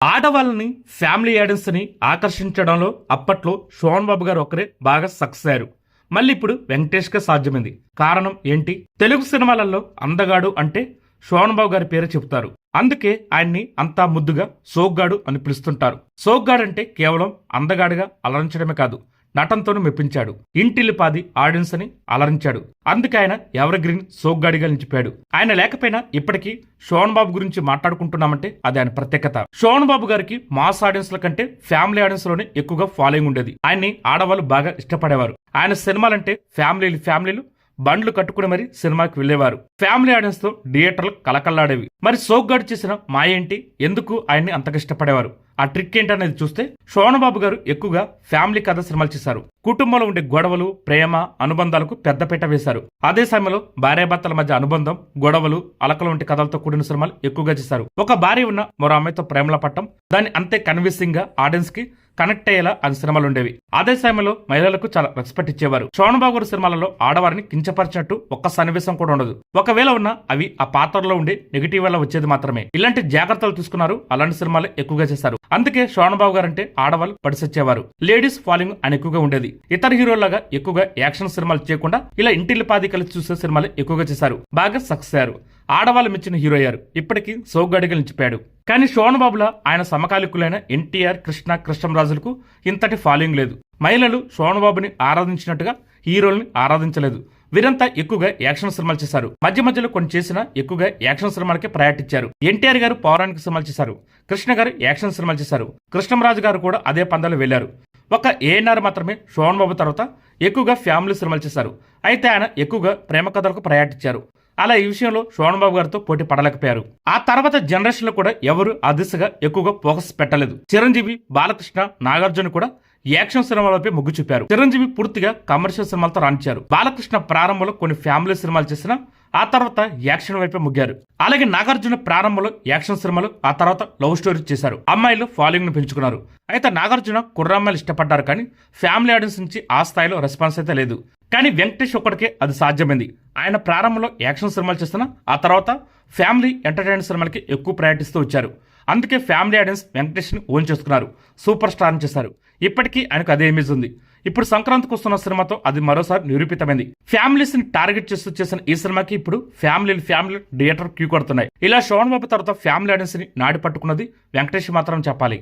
ఆడవాళ్ళని ఫ్యామిలీ ని ఆకర్షించడంలో అప్పట్లో శోభన్ బాబు గారు ఒకరే బాగా సక్సెస్ అయ్యారు. మళ్ళీ ఇప్పుడు వెంకటేష్గా సాధ్యమైంది. కారణం ఏంటి? తెలుగు సినిమాలలో అందగాడు అంటే శోభన్ బాబు గారి పేరు చెబుతారు. అందుకే ఆయన్ని అంతా ముద్దుగా సోగ్గాడు అని పిలుస్తుంటారు. సోగ్గాడు అంటే కేవలం అందగాడిగా అలరించడమే కాదు నటనతోనూ మెప్పించాడు. ఇంటిల్లిపాది ఆడియన్స్ అని అలరించాడు. అందుకే ఆయన ఎవర్ గ్రీన్ సోగ్గాడిగా నిలిచిపోయాడు. ఆయన లేకపోయినా ఇప్పటికీ శోభన్ బాబు గురించి మాట్లాడుకుంటున్నామంటే అది ఆయన ప్రత్యేకత. శోభన్ బాబు గారికి మాస్ ఆడియన్స్ల కంటే ఫ్యామిలీ ఆడియన్స్లోనే ఎక్కువగా ఫాలోయింగ్ ఉండేది. ఆయన్ని ఆడవాళ్ళు బాగా ఇష్టపడేవారు. ఆయన సినిమాలంటే ఫ్యామిలీలు ఫ్యామిలీలు బండ్లు కట్టుకుని మరి సినిమాకి వెళ్ళేవారు ఫ్యామిలీ ఆడియన్స్తో థియేటర్లు కలకల్లాడేవి మరి సోగ్గాడు చేసిన మాయేంటి ఎందుకు ఆయన్ని అంతగా ఇష్టపడేవారు? ఆ ట్రిక్ ఏంటనేది చూస్తే శోభనబాబు గారు ఎక్కువగా ఫ్యామిలీ కథ సినిమాలు చేశారు. కుటుంబంలో ఉండే గొడవలు ప్రేమ అనుబంధాలకు పెద్దపీట వేశారు. అదే సమయంలో భార్యాభర్తల మధ్య అనుబంధం గొడవలు అలకల వంటి కథలతో కూడిన సినిమాలు ఎక్కువగా చేశారు. ఒక భార్య ఉన్న మరో అమ్మాయితో ప్రేమల పట్టం దాన్ని అంతే కన్విన్సింగ్గా ఆడియన్స్కి కనెక్ట్ అయ్యేలా అని సినిమాలు ఉండేవి అదే సమయంలో మహిళలకు చాలా రెస్పెక్ట్ ఇచ్చేవారు. శోభనబాబు గారి సినిమాలలో ఆడవారిని కించపరిచినట్టు ఒక్క సన్నివేశం కూడా ఉండదు. ఒకవేళ ఉన్న అవి ఆ పాత్రలో ఉండే నెగిటివ్ వల్ల వచ్చేది మాత్రమే. ఇలాంటి జాగ్రత్తలు తీసుకున్నారు అలాంటి సినిమాలు ఎక్కువగా చేశారు. అందుకే శోభనబాబు గారు అంటే ఆడవాళ్ళు పడిసొచ్చేవారు. లేడీస్ ఫాలోయింగ్ అని ఎక్కువగా ఉండేది. ఇతర హీరోలాగా ఎక్కువగా యాక్షన్ సినిమాలు చేయకుండా ఇలా ఇంటిల్లిపాది కలిసి చూసే సినిమాలు ఎక్కువగా చేశారు. బాగా సక్సెస్ అయ్యారు. ఆడవాళ్ళు మెచ్చిన హీరో అయ్యారు. ఇప్పటికీ సోగ్గాడిగా నిలిచిపోయాడు. కానీ శోభన్ ఆయన సమకాలికులైన ఎన్టీఆర్ కృష్ణ కృష్ణరాజులకు ఇంతటి ఫాలోయింగ్ లేదు. మహిళలు శోణబాబుని ఆరాధించినట్టుగా హీరోల్ని ఆరాధించలేదు. వీరంతా ఎక్కువగా యాక్షన్ సినిమాలు చేశారు. మధ్య మధ్యలో కొన్ని చేసిన ఎక్కువగా యాక్షన్ సినిమాలకే ప్రయాటించారు ఎన్టీఆర్ గారు పౌరాణిక సినిమాలు చేశారు. కృష్ణ గారు యాక్షన్ సినిమాలు చేశారు. కృష్ణరాజు గారు కూడా అదే పందాలు వెళ్ళారు ఒక ఏఎన్ఆర్ మాత్రమే శోభన్ బాబు తర్వాత ఎక్కువగా ఫ్యామిలీ సినిమాలు చేశారు. అయితే ఆయన ఎక్కువగా ప్రేమ కథలకు ప్రయాటించారు అలా ఈ విషయంలో శోభన్ బాబు గారితో పోటీ పడలేకపోయారు. ఆ తర్వాత జనరేషన్లో కూడా ఎవరు ఆ దిశగా ఎక్కువగా ఫోకస్ పెట్టలేదు. చిరంజీవి బాలకృష్ణ నాగార్జున కూడా యాక్షన్ సినిమాలపై మొగ్గు చూపారు. చిరంజీవి పూర్తిగా కమర్షియల్ సినిమాలతో రాణించారు బాలకృష్ణ ప్రారంభంలో కొన్ని ఫ్యామిలీ సినిమాలు చేసిన ఆ తర్వాత యాక్షన్ వైపే ముగ్గారు. అలాగే నాగార్జున ప్రారంభంలో యాక్షన్ సినిమాలు ఆ తర్వాత లవ్ స్టోరీ చేశారు. అమ్మాయిలు ఫాలోయింగ్ను పెంచుకున్నారు. అయితే నాగార్జున కుర్రమ్మాయిలు ఇష్టపడ్డారు కానీ ఫ్యామిలీ ఆడియన్స్ నుంచి ఆ స్థాయిలో రెస్పాన్స్ అయితే లేదు. కానీ వెంకటేష్ ఒక్కడికే అది సాధ్యమైంది. ఆయన ప్రారంభంలో యాక్షన్ సినిమాలు చేస్తున్న ఆ తర్వాత ఫ్యామిలీ ఎంటర్టైన్మెంట్ సినిమాలకి ఎక్కువ ప్రయాటిస్తూ వచ్చారు. అందుకే ఫ్యామిలీ ఆడియన్స్ వెంకటేష్ని ఓన్ చేసుకున్నారు సూపర్ స్టార్ చేశారు. ఇప్పటికీ ఆయనకు అదే ఇమేజ్ ఉంది. ఇప్పుడు సంక్రాంతికి వస్తున్న సినిమాతో అది మరోసారి నిరూపితమైంది. ఫ్యామిలీస్ని టార్గెట్ చేస్తూ చేసిన ఈ సినిమాకి ఇప్పుడు ఫ్యామిలీ ఫ్యామిలీ థియేటర్ క్యూ కొడుతున్నాయి. ఇలా శోభన్ బాబు తర్వాత ఫ్యామిలీ ఆడియన్స్ని నాడి పట్టుకున్నది వెంకటేష్ మాత్రం చెప్పాలి.